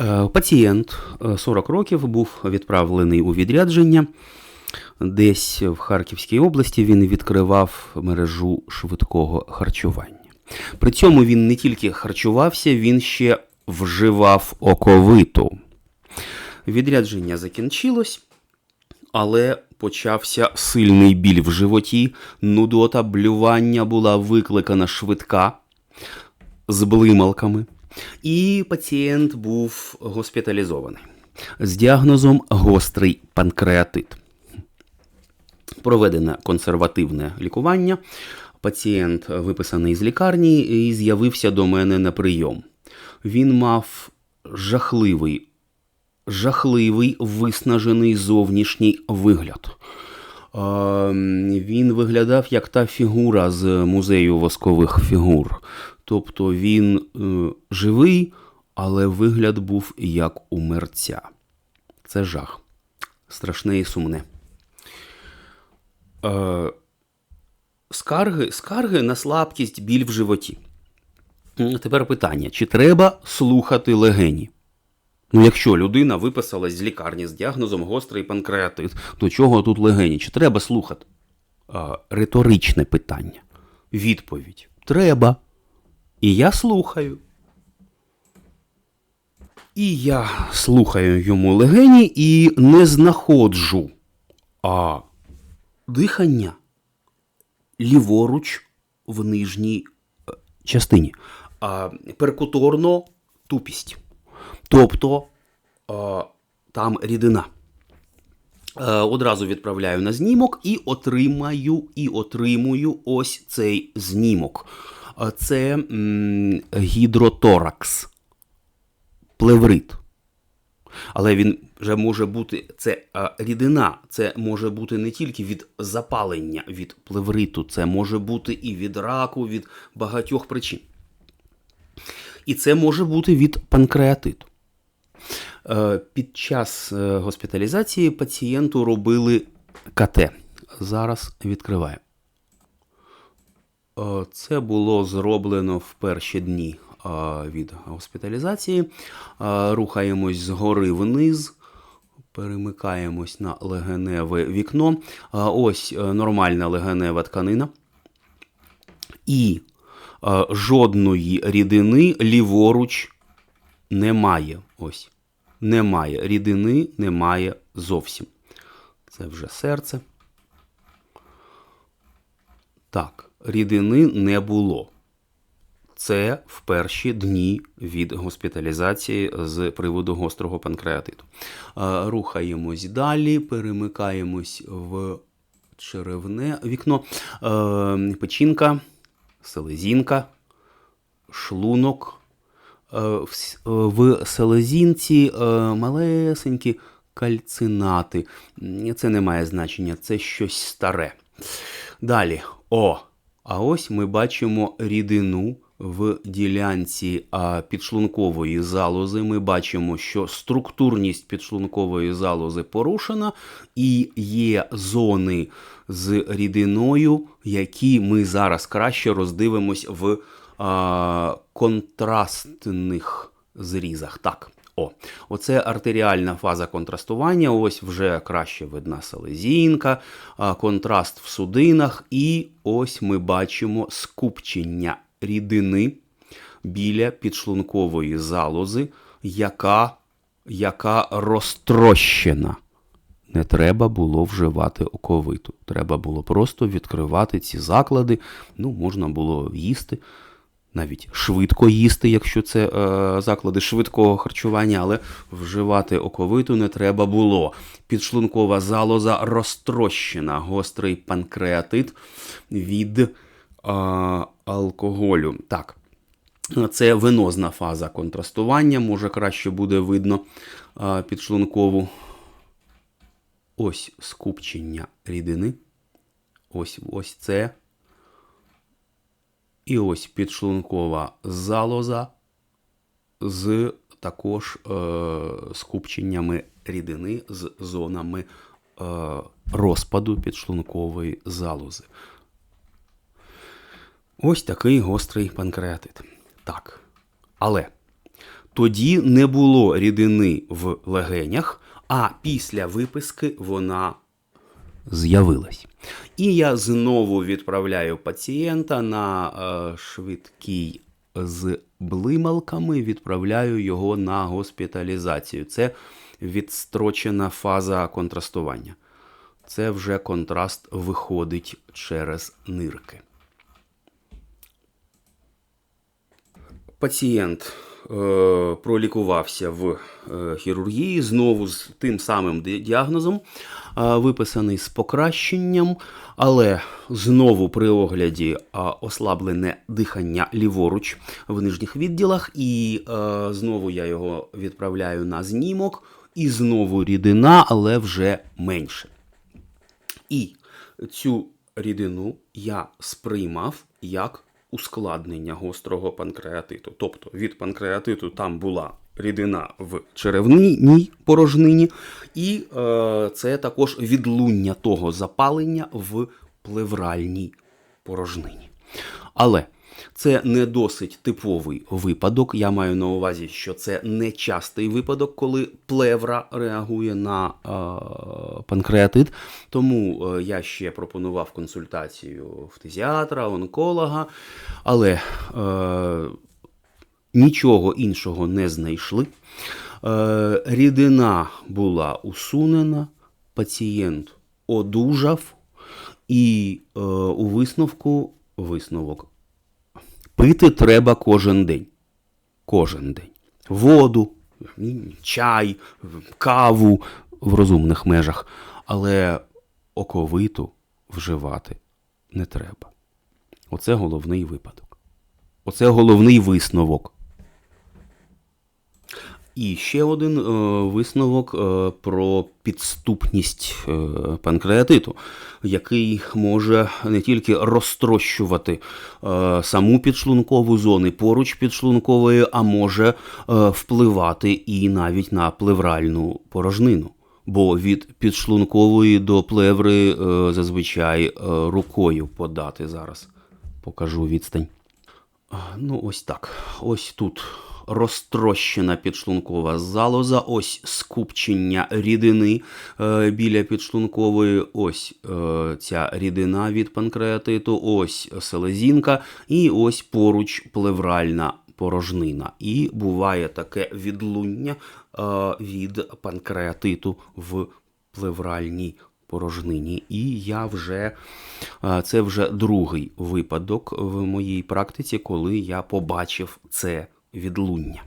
Е, Пацієнт е, 40 років був відправлений у відрядження. Десь в Харківській області він відкривав мережу швидкого харчування. При цьому він не тільки харчувався, він ще вживав оковиту. Відрядження закінчилось, але почався сильний біль в животі, нудота, блювання була викликана швидка з блималками, і пацієнт був госпіталізований з діагнозом гострий панкреатит. Проведене консервативне лікування. Пацієнт виписаний з лікарні і з'явився до мене на прийом. Він мав жахливий, жахливий виснажений зовнішній вигляд. Він виглядав як та фігура з музею воскових фігур. Тобто він е, живий, але вигляд був як у мерця. Це жах. Страшне і сумне. Е, скарги, скарги на слабкість, біль в животі. Тепер питання: чи треба слухати легені? Ну, якщо людина виписалась з лікарні з діагнозом гострий панкреатит, то чого тут легені? Чи треба слухати? А, риторичне питання. Відповідь: Треба. І я слухаю. І я слухаю йому легені і не знаходжу а дихання ліворуч в нижній е, частині. А, перкуторно тупість. Тобто а, там рідина. Е, Одразу відправляю на знімок і отримаю, і отримую ось цей знімок. Це гідроторакс, плеврит. Але він вже може бути це рідина, це може бути не тільки від запалення від плевриту, це може бути і від раку, від багатьох причин. І це може бути від панкреатиту. Е, Під час е, госпіталізації пацієнту робили КТ. Зараз відкриваю. Е, Це було зроблено в перші дні е, від госпіталізації. Е, Рухаємось згори вниз. Перемикаємось на легеневе вікно. Ось нормальна легенева тканина. І жодної рідини ліворуч немає. Ось. Немає. Рідини немає зовсім. Це вже серце. Так, рідини не було. Це в перші дні від госпіталізації з приводу гострого панкреатиту. Е, Рухаємось далі, перемикаємось в черевне вікно. Е, Печінка, селезінка, шлунок. Е, в селезінці малесенькі кальцинати. Це не має значення, це щось старе. Далі. О. А ось ми бачимо рідину в ділянці підшлункової залози. Ми бачимо, що структурність підшлункової залози порушена, і є зони з рідиною, які ми зараз краще роздивимось в контрастних зрізах. Так. О, оце артеріальна фаза контрастування. Ось вже краще видна селезінка, контраст в судинах, і ось ми бачимо скупчення рідини біля підшлункової залози, яка, яка розтрощена. Не треба було вживати оковиту. Треба було просто відкривати ці заклади. Ну, можна було їсти, навіть швидко їсти, якщо це е, заклади швидкого харчування, але вживати оковиту не треба було. Підшлункова залоза розтрощена, гострий панкреатит від е, алкоголю. Так. Це венозна фаза контрастування, може краще буде видно е, підшлункову. Ось скупчення рідини. Ось ось це. І ось підшлункова залоза з також е, скупченнями рідини з зонами е, розпаду підшлункової залози. Ось такий гострий панкреатит. Так. Але тоді не було рідини в легенях, а після виписки вона з'явилась. І я знову відправляю пацієнта на е, швидкий з блималками, відправляю його на госпіталізацію. Це відстрочена фаза контрастування. Це вже контраст виходить через нирки. Пацієнт пролікувався в е, хірургії знову з тим самим діагнозом, е, виписаний з покращенням, але знову при огляді е, ослаблене дихання ліворуч в нижніх відділах, і е, знову я його відправляю на знімок, і знову рідина, але вже менше. І цю рідину я сприймав як ускладнення гострого панкреатиту. Тобто від панкреатиту там була рідина в черевній порожнині, і е, це також відлуння того запалення в плевральній порожнині. Але це не досить типовий випадок. Я маю на увазі, що це не частий випадок, коли плевра реагує на е, панкреатит. Тому е, я ще пропонував консультацію фтизіатра, онколога, але е, нічого іншого не знайшли. Е, рідина була усунена, пацієнт одужав, і е, у висновку висновок пити треба кожен день. Кожен день. Воду, чай, каву в розумних межах. Але оковиту вживати не треба. Оце головний випадок. Оце головний висновок. І ще один е, висновок е, про підступність е, панкреатиту, який може не тільки розтрощувати саму підшлункову зону поруч підшлункової, а може впливати і навіть на плевральну порожнину. Бо від підшлункової до плеври зазвичай рукою подати зараз. Покажу відстань. Ну, ось так. Ось тут розтрощена підшлункова залоза, ось скупчення рідини е, біля підшлункової, ось е, ця рідина від панкреатиту, ось селезінка, і ось поруч плевральна порожнина. І буває таке відлуння е, від панкреатиту в плевральній порожнині. І я вже це вже другий випадок в моїй практиці, коли я побачив це відлуння.